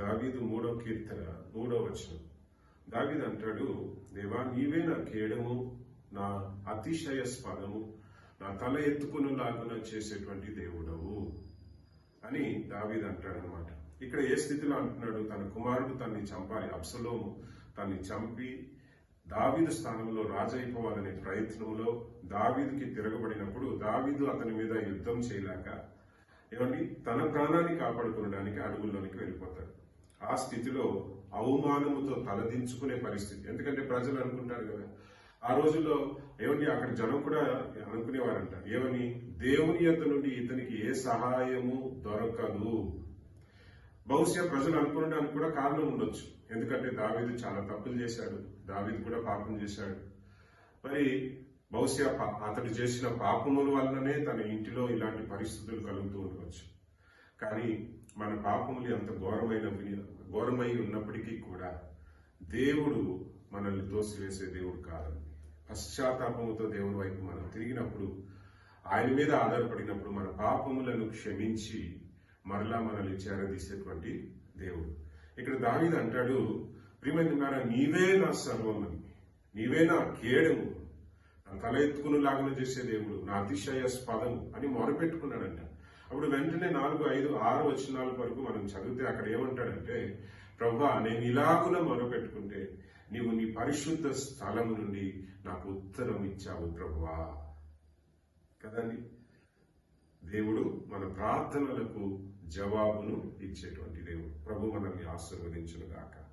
దావీదు మూడో కీర్తన మూడో వచనం. దావీదు అంటాడు దేవా నీవే నా కేడము నా అతిశయ స్పదము నా తల ఎత్తుకునేలాగున చేసేటువంటి దేవుడవు అని దావీదు అంటాడనమాట ఇక్కడ ఏ స్థితిలో అంటున్నాడు? తన కుమారుడు తన్ని చంపాలి అప్సలోము తన్ని చంపి దావీదు స్థానంలో రాజైపోవాలనే ప్రయత్నంలో దావీదుకి తిరగబడినప్పుడు దావీదు అతని మీద యుద్ధం చేయలేక ఏమండి? తన ప్రాణాన్ని కాపాడుకోవడానికి అడవుల్లోనికి వెళ్ళిపోతాడు. ఆ స్థితిలో అవమానముతో తలదించుకునే పరిస్థితి. ఎందుకంటే ప్రజలు అనుకుంటారు కదా. ఆ రోజుల్లో ఏమని అక్కడ జనం కూడా అనుకునేవారంట. ఏమని? దేవుని యొక్క నుండి ఇతనికి ఏ సహాయము దొరకదు. బహుశా ప్రజలు అనుకునడానికి కూడా కారణం ఉండొచ్చు. ఎందుకంటే దావీదు చాలా తప్పులు చేశాడు. దావీదు కూడా పాపం చేశాడు. మరి బహుశా అతడు చేసిన పాపముల వల్లనే తన ఇంటిలో ఇలాంటి పరిస్థితులు కలుగుతూ ఉండవచ్చు. కానీ మన పాపములు ఎంత ఘోరమైన ఘోరమై ఉన్నప్పటికీ కూడా దేవుడు మనల్ని దోసివేసే దేవుడు కాదండి పశ్చాత్తాపముతో దేవుని వైపు మనం తిరిగినప్పుడు ఆయన మీద ఆధారపడినప్పుడు మన పాపములను క్షమించి మరలా మనల్ని చేరదీసేటువంటి దేవుడు. ఇక్కడ దావీదు అంటాడు ప్రియమైన నీవే నా సర్వం అని నీవే నా కేడము నా తల ఎత్తుకుని లాగన చేసే దేవుడు నా అతిశయ స్పదము అని మొరపెట్టుకున్నాడంట. అప్పుడు వెంటనే నాలుగు ఐదు ఆరు వచనాల వరకు మనం చదివితే అక్కడ ఏమంటాడంటే ప్రభా నేను ఇలాగున మొరపెట్టుకుంటే నీవు నీ పరిశుద్ధ స్థలం నుండి నాకు ఉత్తరం ఇచ్చావు ప్రభువా. కదండి? దేవుడు మన ప్రార్థనలకు జవాబును ఇచ్చేటువంటి దేవుడు. ప్రభు మనల్ని ఆశీర్వదించును గాక